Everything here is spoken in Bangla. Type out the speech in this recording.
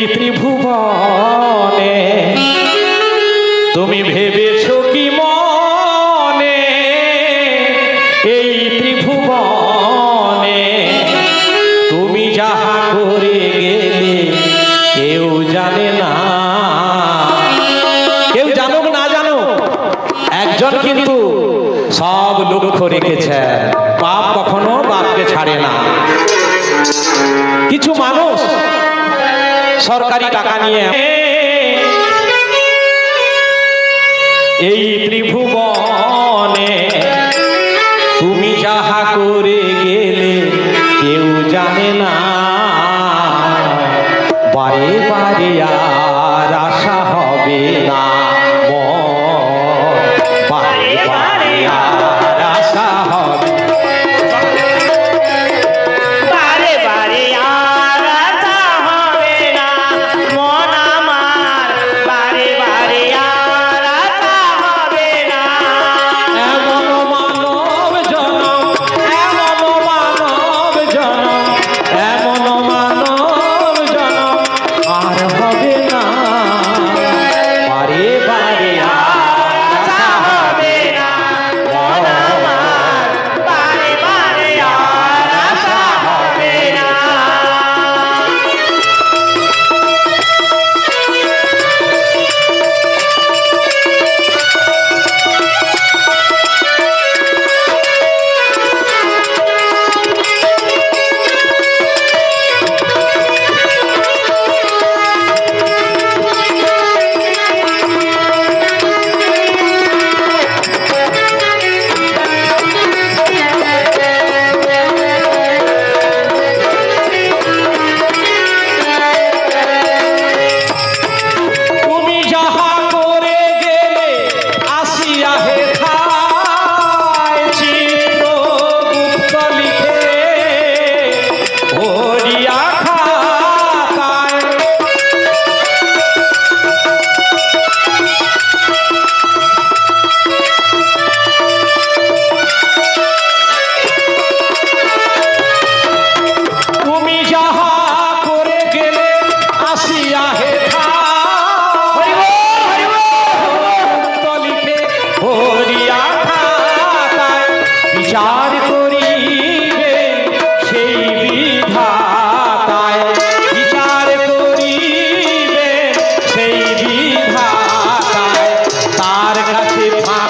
ত্রিভুবনে, তুমি ভেবেছ কি মনে? এই ত্রিভুবনে, তুমি যাহা করে গেলে কেউ জানে না। কেউ জানুক না জানো একজন কিন্তু সব লক্ষ্য রেখেছেন পাপ কখনো বাপকে ছাড়ে না। কিছু মানুষ সরকারি টাকা নিয়ে। এই ত্রিভুবনে তুমি যাহা করে গেলে, কেউ জানে না। বারে বারে না Happy Pasha.